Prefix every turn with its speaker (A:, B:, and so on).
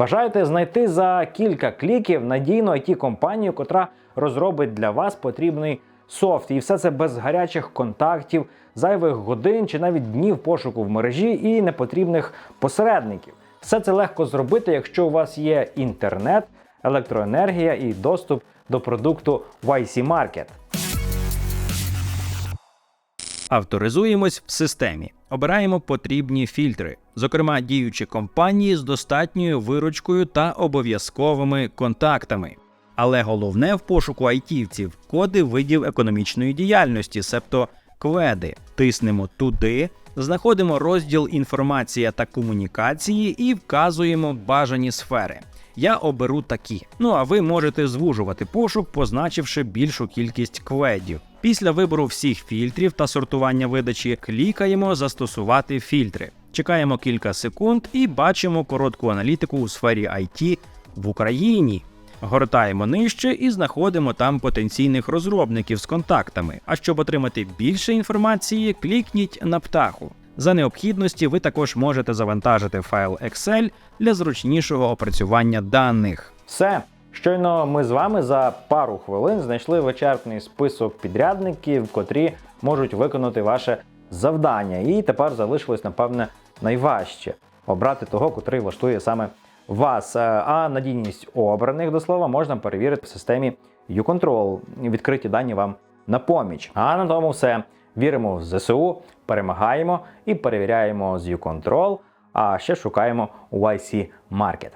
A: Бажаєте знайти за кілька кліків надійну it компанію котра розробить для вас потрібний софт, і все це без гарячих контактів, зайвих годин чи навіть днів пошуку в мережі і непотрібних посередників. Все це легко зробити, якщо у вас є інтернет, електроенергія і доступ до продукту YC Market.
B: Авторизуємось в системі. Обираємо потрібні фільтри, зокрема діючі компанії з достатньою виручкою та обов'язковими контактами. Але головне в пошуку айтівців коди видів економічної діяльності, себто кведи. Тиснемо туди, знаходимо розділ інформація та комунікації і вказуємо бажані сфери. Я оберу такі. Ну а ви можете звужувати пошук, позначивши більшу кількість кведів. Після вибору всіх фільтрів та сортування видачі клікаємо Застосувати фільтри. Чекаємо кілька секунд і бачимо коротку аналітику у сфері IT в Україні. Гортаємо нижче і знаходимо там потенційних розробників з контактами. А щоб отримати більше інформації, клікніть на птаху. За необхідності ви також можете завантажити файл Excel для зручнішого опрацювання даних.
A: Все. Щойно ми з вами за пару хвилин знайшли вичерпний список підрядників, котрі можуть виконати ваше завдання. І тепер залишилось, напевне, найважче обрати того, котрий влаштує саме вас. Е, А надійність обраних до слова можна перевірити в системі YouControl. Відкриті дані вам на поміч. А на тому все. Віримо в ЗСУ, перемагаємо і перевіряємо з YouControl, а ще шукаємо у YC Market.